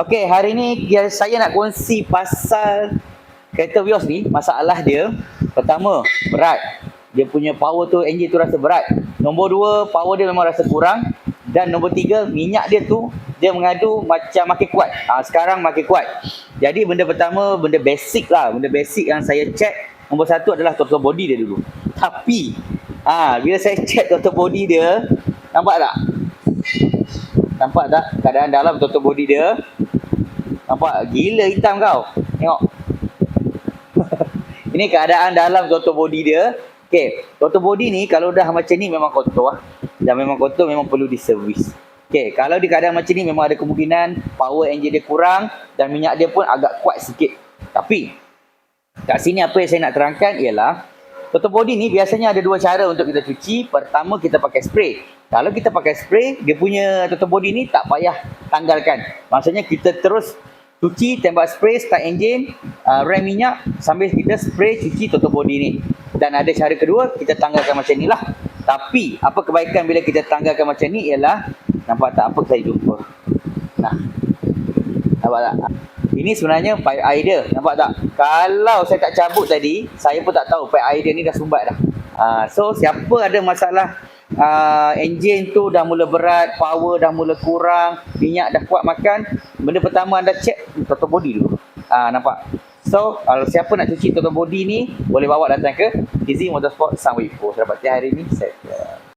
Okey, hari ni saya nak kongsi pasal kereta Vios ni. Masalah dia, pertama, berat. Dia punya power tu, enjin tu rasa berat. Nombor dua, power dia memang rasa kurang. Dan nombor tiga, minyak dia tu, dia mengadu macam makin kuat. Ha, sekarang makin kuat. Jadi benda pertama, benda basic lah. Benda basic yang saya check, nombor satu adalah throttle body dia dulu. Tapi, ha, bila saya check throttle body dia, nampak tak? Nampak tak keadaan dalam throttle body dia? Nampak gila hitam kau. Tengok. Ini keadaan dalam throttle body dia. Okey, throttle body ni kalau dah macam ni memang kotor lah. Dan memang kotor memang perlu diservis. Okey, kalau di keadaan macam ni memang ada kemungkinan power engine dia kurang dan minyak dia pun agak kuat sikit. Tapi kat sini apa yang saya nak terangkan ialah throttle body ni biasanya ada dua cara untuk kita cuci. Pertama kita pakai spray. Kalau kita pakai spray, dia punya throttle body ni tak payah tanggalkan. Maksudnya kita terus cuci, tembak spray, start engine, uh, rem minyak sambil kita spray cuci throttle body ni. Dan ada cara kedua, kita tanggalkan macam ni lah. Tapi, apa kebaikan bila kita tanggalkan macam ni ialah, nampak tak apa saya jumpa? Nah, nampak tak? Ini sebenarnya pipe dia, nampak tak? Kalau saya tak cabut tadi, saya pun tak tahu pipe dia ni dah sumbat dah. Uh, so, siapa ada masalah uh, enjin tu dah mula berat, power dah mula kurang, minyak dah kuat makan, benda pertama anda check throttle body dulu. Uh, nampak. So, kalau siapa nak cuci throttle body ni, boleh bawa datang ke Easy Motorsport Sunway Pro. Saya dapat hari ni, set.